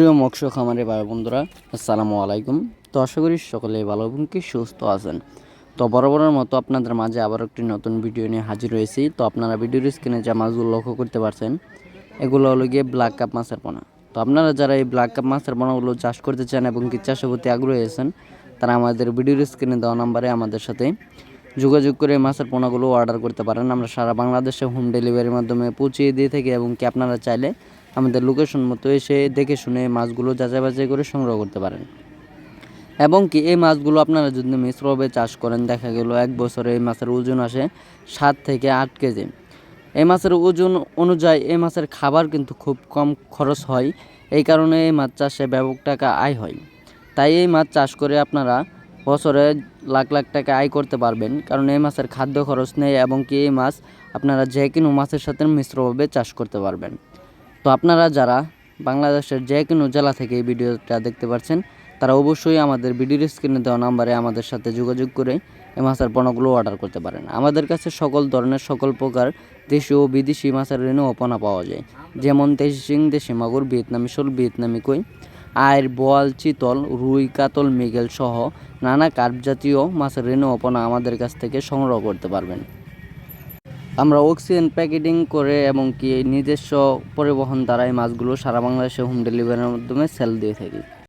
প্রিয় মৎস্য খামারে ভাই বন্ধুরা, আসসালামু আলাইকুম। তো আশা করি সকলে ভালো এবং কি সুস্থ আছেন। তো বরাবরের মতো আপনাদের মাঝে আবার একটি নতুন ভিডিও নিয়ে হাজির হয়েছি। তো আপনারা ভিডিওর স্ক্রিনে যে মাছগুলো লক্ষ্য করতে পারছেন, এগুলো হলো গিয়ে ব্ল্যাক কাপ মাছের পোনা। তো আপনারা যারা এই ব্ল্যাক কাপ মাছের পোনাগুলো চাষ করতে চান এবং কি চাষের প্রতি আগ্রহী আছেন, তারা আমাদের ভিডিওর স্ক্রিনে দেওয়া নাম্বারে আমাদের সাথে যোগাযোগ করে মাছের পোনাগুলো অর্ডার করতে পারেন। আমরা সারা বাংলাদেশে হোম ডেলিভারির মাধ্যমে পৌঁছিয়ে দিয়ে থাকি এবং কি আপনারা চাইলে আমাদের লোকেশন মতো এসে দেখে শুনে মাছগুলো যাচাই বাছাই করে সংগ্রহ করতে পারেন। এবং কি এই মাছগুলো আপনারা যদি মিশ্রভাবে চাষ করেন, দেখা গেল এক বছরে এই মাছের ওজন আসে সাত থেকে আট কেজি। এই মাছের ওজন অনুযায়ী এই মাছের খাবার কিন্তু খুব কম খরচ হয়, এই কারণে এই মাছ চাষে ব্যাপক টাকা আয় হয়। তাই এই মাছ চাষ করে আপনারা বছরে লাখ লাখ টাকা আয় করতে পারবেন, কারণ এই মাছের খাদ্য খরচ নেই এবং কি এই মাছ আপনারা যে কোনো মাছের সাথে মিশ্রভাবে চাষ করতে পারবেন। তো আপনারা যারা বাংলাদেশের যে কোনো জেলা থেকে এই ভিডিওটা দেখতে পাচ্ছেন তারা অবশ্যই আমাদের ভিডিওর স্ক্রিনে দেওয়া নাম্বারে আমাদের সাথে যোগাযোগ করে এই মাছের পণ্যগুলো অর্ডার করতে পারেন। আমাদের কাছে সকল ধরনের, সকল প্রকার দেশি ও বিদেশি মাছের ঋণ ও পাওয়া যায়। যেমন দেশি শিং, দেশি মাগুর, ভিয়েতনামি শোল, ভিয়েতনামি কই আয়ের বোয়াল, চিতল, রুই, কাতল, মৃগেল সহ নানা কার্প জাতীয় মাছের ঋণ ও আমাদের কাছ থেকে সংগ্রহ করতে পারবেন। আমরা অক্সিজেন প্যাকেটিং করে এবং কি নিজস্ব পরিবহন দ্বারাই মাছগুলো সারা বাংলাদেশে হোম ডেলিভারির মাধ্যমে সেল দিয়ে থাকি।